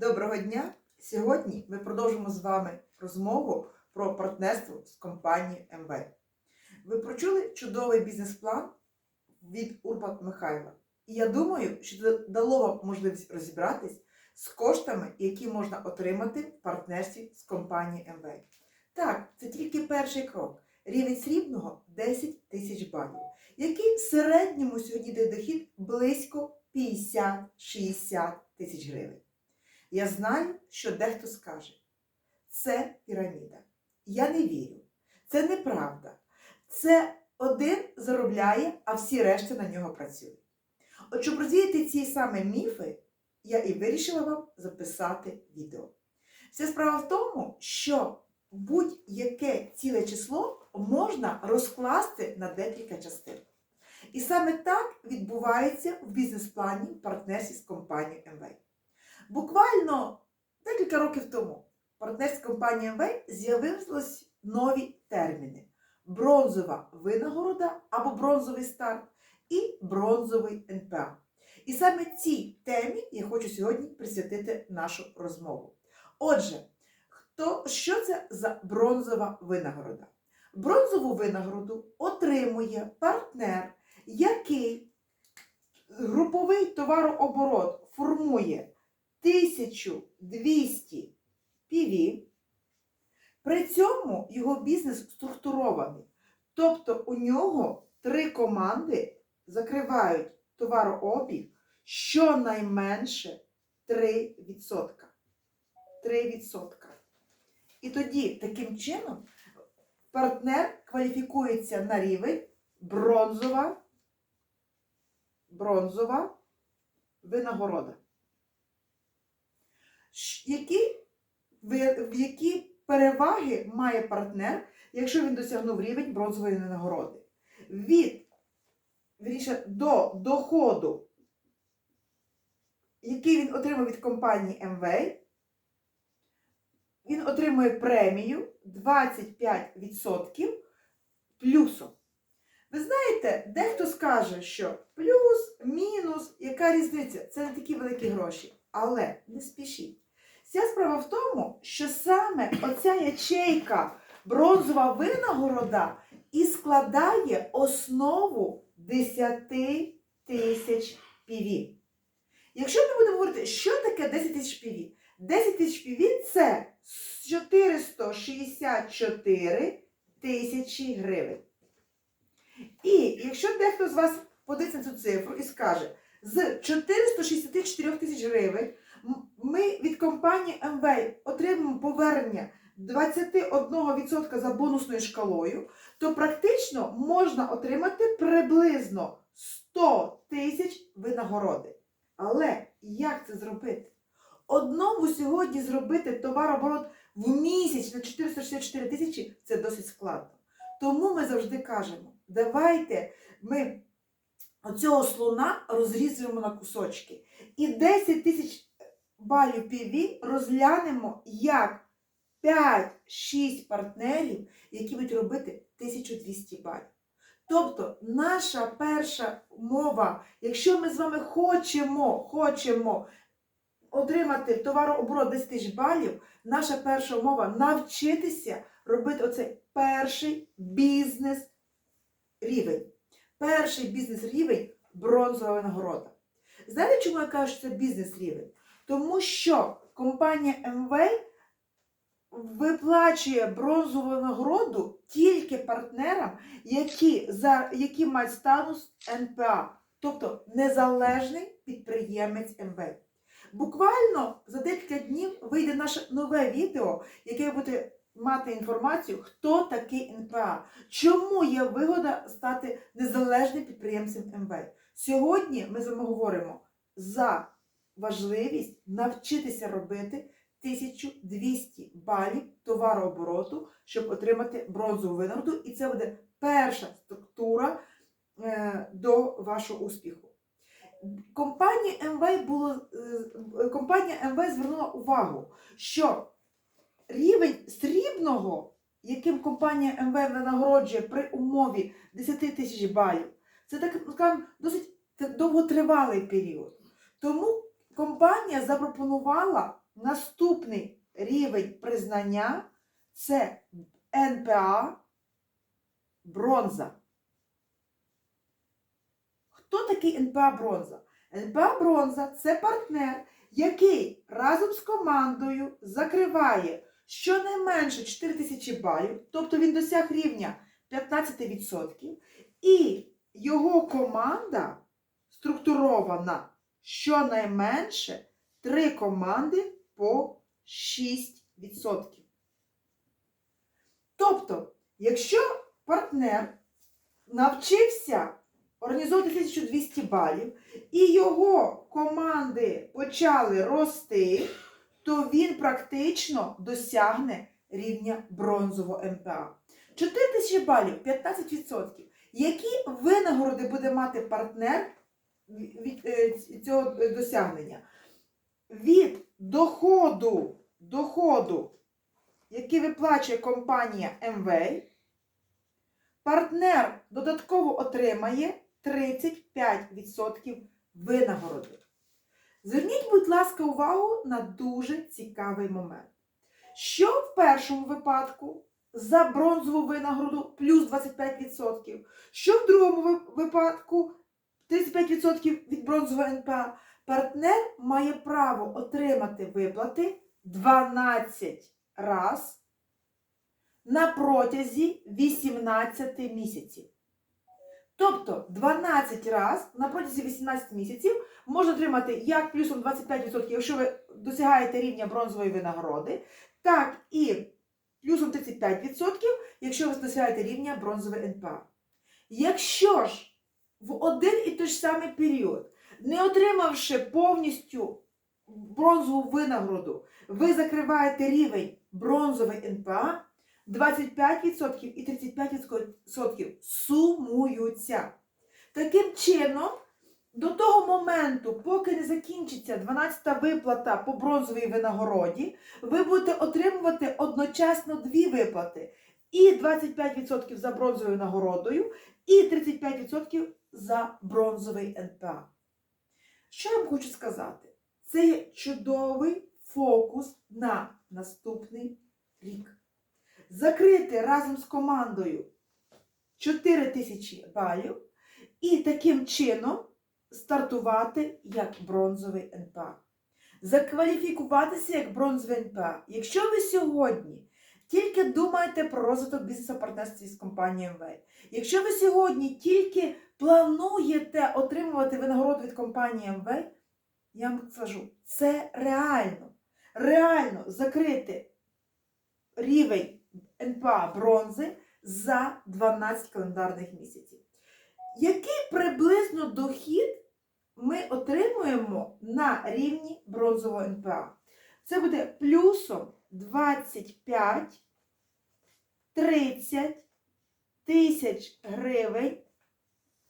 Доброго дня! Сьогодні ми продовжимо з вами розмову про партнерство з компанією МВ. Ви прочули чудовий бізнес-план від Урбан Михайла. І я думаю, що це дало вам можливість розібратись з коштами, які можна отримати в партнерстві з компанією МВ. Так, це тільки перший крок. Рівень срібного 10 тисяч балів, який в середньому сьогодні дає дохід близько 50-60 тисяч гривень. Я знаю, що дехто скаже, це піраміда. Я не вірю. Це неправда. Це один заробляє, а всі решта на нього працюють. От щоб розвіяти ці саме міфи, я і вирішила вам записати відео. Вся справа в тому, що будь-яке ціле число можна розкласти на декілька частин. І саме так відбувається в бізнес-плані партнерстві з компанією МВ. Буквально декілька років тому в партнерській компанії з'явились нові терміни: бронзова винагорода або бронзовий старт і бронзовий НПА. І саме цій темі я хочу сьогодні присвятити нашу розмову. Отже, хто, що це за бронзова винагорода? Бронзову винагороду отримує партнер, який груповий товарооборот формує 1200 PV, при цьому його бізнес структурований. Тобто у нього три команди закривають товарообіг щонайменше 3%. 3%. І тоді таким чином партнер кваліфікується на рівень бронзова, бронзова винагорода. Які, в які переваги має партнер, якщо він досягнув рівень бронзової винагороди? Від вірніше, до доходу, який він отримав від компанії МВ, він отримує премію 25% плюсом. Ви знаєте, дехто скаже, що плюс, мінус, яка різниця? Це не такі великі гроші. Але не спішіть. Вся справа в тому, що саме оця ячейка бронзова винагорода і складає основу 10 тисяч PV. Якщо ми будемо говорити, що таке 10 тисяч PV? 10 тисяч PV – це 464 тисячі гривень. І якщо дехто з вас подивиться цю цифру і скаже, з 464 тисяч гривень ми від компанії МВ отримаємо повернення 21% за бонусною шкалою, то практично можна отримати приблизно 100 тисяч винагороди. Але як це зробити? Одному сьогодні зробити товарооборот в місяць на 464 тисячі це досить складно. Тому ми завжди кажемо, давайте ми оцього слона розрізуємо на кусочки. І 10 тисяч балів PV розглянемо як 5-6 партнерів, які будуть робити 1200 балів. Тобто наша перша мова, якщо ми з вами хочемо, хочемо отримати товарооборот 10 тисяч балів, наша перша умова навчитися робити оцей перший бізнес рівень. Перший бізнес рівень бронзова винагорода. Знаєте, чому я кажу, що це бізнес рівень? Тому що компанія МВ виплачує бронзову нагороду тільки партнерам, які, за, які мають статус НПА, тобто незалежний підприємець МВ. Буквально за декілька днів вийде наше нове відео, яке буде мати інформацію, хто такий НПА, чому є вигода стати незалежним підприємцем МВ. Сьогодні ми з вами говоримо за важливість навчитися робити 1200 балів товарообороту, щоб отримати бронзову винагороду, і це буде перша структура е, до вашого успіху. Компанія МВ було е, компанія МВ звернула увагу, що рівень срібного, яким компанія МВ нагороджує при умові 10 тисяч балів, це так скажімо, досить довготривалий період. Тому компанія запропонувала Наступний рівень признання це НПА бронза. Хто такий НПА бронза? НПА бронза це партнер, який разом з командою закриває щонайменше 4 тисячі балів, тобто він досяг рівня 15%, і його команда структурована щонайменше 3 команди по 6%. Тобто, якщо партнер навчився організовувати 1200 балів, і його команди почали рости, то він практично досягне рівня бронзового МПА. 4 тисячі балів 15%. Які винагороди буде мати партнер від е, цього досягнення? Від доходу, доходу, який виплачує компанія МВ, партнер додатково отримає 35% винагороди. Зверніть, будь ласка, увагу на дуже цікавий момент. Що в першому випадку за бронзову винагороду плюс 25%, що в другому випадку 35% від бронзового НПА, партнер має право отримати виплати 12 раз на протязі 18 місяців. Тобто 12 раз на протязі 18 місяців можна отримати як плюсом 25%, якщо ви досягаєте рівня бронзової винагороди, так і плюсом 35%, якщо ви досягаєте рівня бронзової НПА. Якщо ж в один і той ж самий період, не отримавши повністю бронзову винагороду, ви закриваєте рівень бронзової НПА, 25% і 35% сумуються. Таким чином, до того моменту, поки не закінчиться 12-та виплата по бронзовій винагороді, ви будете отримувати одночасно дві виплати. І 25% за бронзовою нагородою, і 35% за бронзовий НПА. Що я вам хочу сказати? Це є чудовий фокус на наступний рік. Закрити разом з командою 4 тисячі балів і таким чином стартувати як бронзовий НПА. Закваліфікуватися як бронзовий НПА. Якщо ви сьогодні тільки думаєте про розвиток бізнесу партнерстві з компанією МВ, якщо ви сьогодні тільки плануєте отримувати винагороду від компанії МВ, я вам скажу, це реально. Реально закрити рівень НПА бронзи за 12 календарних місяців. Який приблизно дохід ми отримуємо на рівні бронзового НПА? Це буде плюсом 25 30 тисяч гривень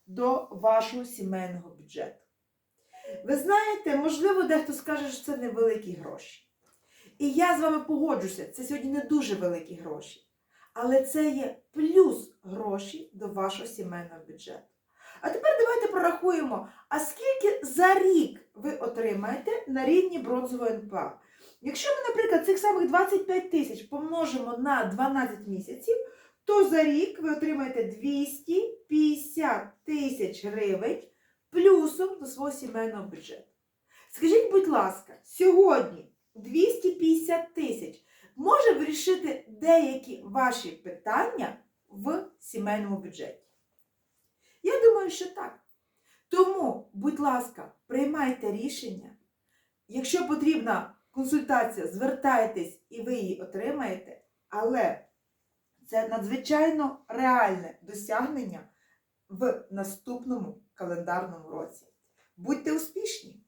до вашого сімейного бюджету. Ви знаєте, можливо, дехто скаже, що це невеликі гроші. І я з вами погоджуся, це сьогодні не дуже великі гроші. Але це є плюс гроші до вашого сімейного бюджету. А тепер давайте прорахуємо, а скільки за рік ви отримаєте на рівні бронзового НПА. Якщо ми, наприклад, цих самих 25 тисяч помножимо на 12 місяців, то за рік ви отримаєте 250 тисяч гривень плюсом до свого сімейного бюджету. Скажіть, будь ласка, сьогодні 250 тисяч може вирішити деякі ваші питання в сімейному бюджеті? Я думаю, що так. Тому, будь ласка, приймайте рішення. Якщо потрібна консультація, звертайтесь і ви її отримаєте, але це надзвичайно реальне досягнення в наступному календарному році. Будьте успішні!